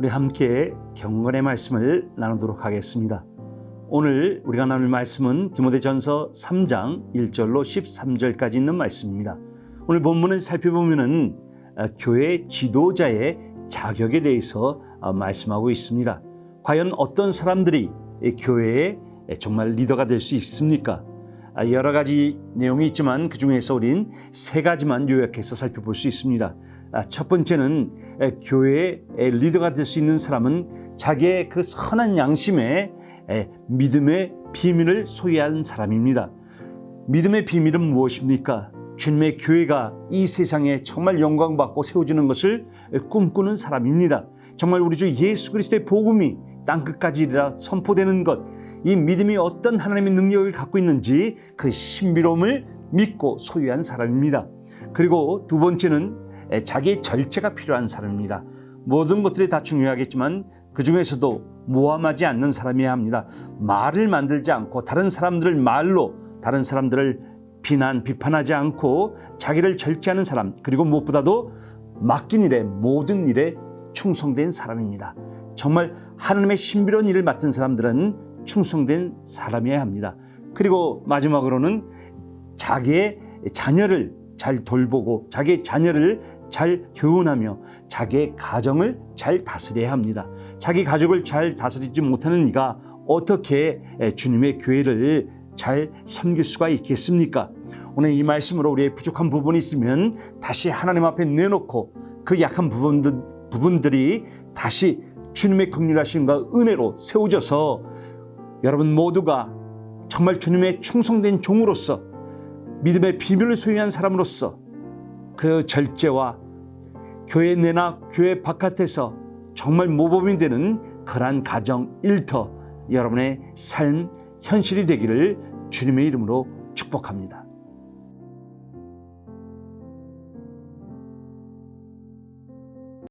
우리 함께 경건의 말씀을 나누도록 하겠습니다. 오늘 우리가 나눌 말씀은 디모데전서 3장 1절로 13절까지 있는 말씀입니다. 오늘 본문을 살펴보면은 어, 교회 지도자의 자격에 대해서 어, 말씀하고 있습니다. 과연 어떤 사람들이 이 교회의 정말 리더가 될 수 있습니까? 아, 여러 가지 내용이 있지만 그 중에서 우린 세 가지만 요약해서 살펴볼 수 있습니다. 아, 첫 번째는 에, 교회의 리더가 될 수 있는 사람은 자기의 그 선한 양심에 에, 믿음의 비밀을 소유한 사람입니다. 믿음의 비밀은 무엇입니까? 주님의 교회가 이 세상에 정말 영광받고 세워지는 것을 꿈꾸는 사람입니다. 정말 우리 주 예수 그리스도의 복음이 땅끝까지 이르라 선포되는 것, 이 믿음이 어떤 하나님의 능력을 갖고 있는지 그 신비로움을 믿고 소유한 사람입니다. 그리고 두 번째는 자기의 절제가 필요한 사람입니다. 모든 것들이 다 중요하겠지만 그 중에서도 모함하지 않는 사람이어야 합니다. 말을 만들지 않고 다른 사람들을 말로 다른 사람들을 비난, 비판하지 않고 자기를 절제하는 사람, 그리고 무엇보다도 맡긴 일에 모든 일에 충성된 사람입니다. 정말 하나님의 신비로운 일을 맡은 사람들은 충성된 사람이어야 합니다. 그리고 마지막으로는 자기의 자녀를 잘 돌보고 자기의 자녀를 잘 교훈하며 자기의 가정을 잘 다스려야 합니다. 자기 가족을 잘 다스리지 못하는 이가 어떻게 주님의 교회를 잘 섬길 수가 있겠습니까? 오늘 이 말씀으로 우리의 부족한 부분이 있으면 다시 하나님 앞에 내놓고 그 약한 부분들, 부분들이 다시 주님의 긍휼하심과 은혜로 세워져서 여러분 모두가 정말 주님의 충성된 종으로서 믿음의 비밀을 소유한 사람으로서 그 절제와 교회 내나 교회 바깥에서 정말 모범이 되는 그러한 가정 일터 여러분의 삶 현실이 되기를 주님의 이름으로 축복합니다.